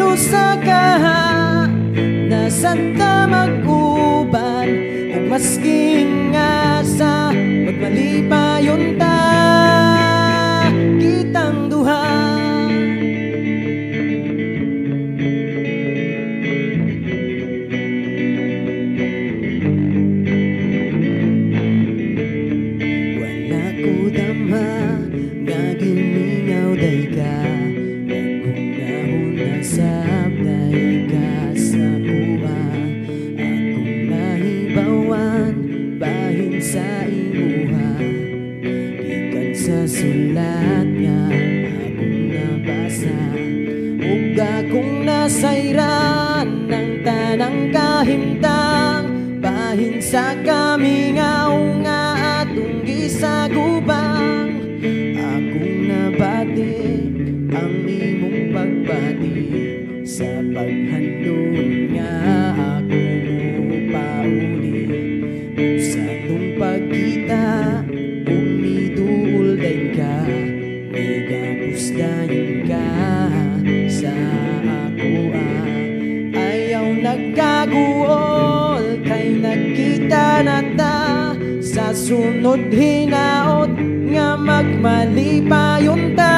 Kanusa ka Nasa damag uban Ug maski nga sa Magmalipayon Ug akong nasayran ng tanang kahimtang Bahin sa kamingaw nga atong gisagubang Akong nabati ang imong pagbati Sa paghandog nga ako mo pauli Sa tong nagkita na ta Sa sunod hinaot nga magmalipayon ta.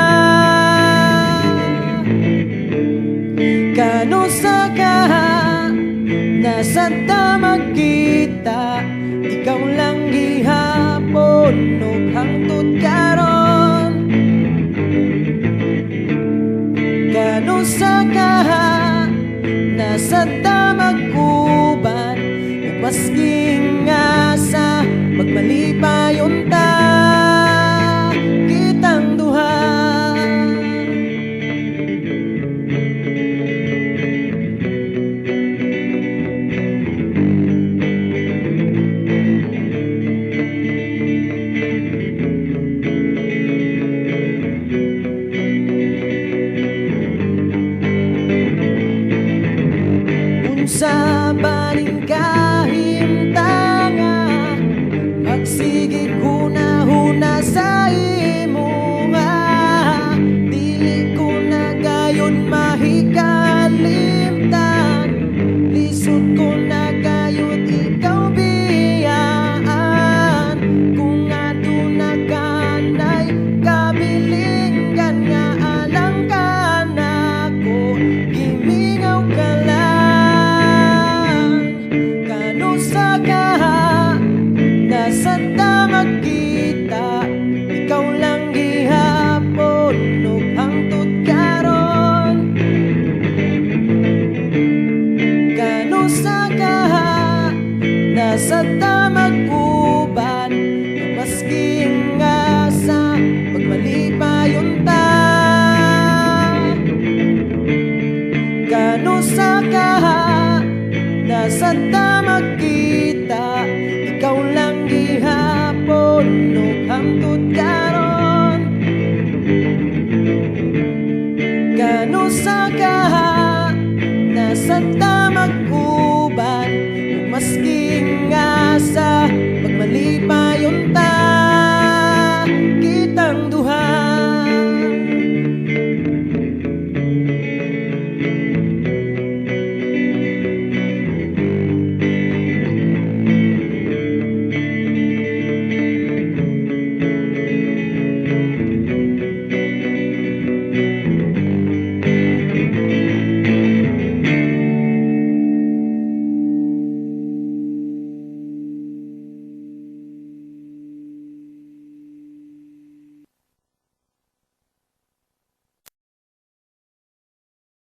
Kano sa ka Nasa tamag kita Ikaw lang gihapon Ug hangtod karon Kano sa ka Nasa tamag uban Ug maski nga sa Magmalipayon ta Kitang duha. Unsa Nasa tamag uban Maski nga sa Magmalipayon ta? Kano sa ka Nasa tamag kita? Ikaw lang gihapon Ug hangtod karon. Kano sa ka Nasa tamag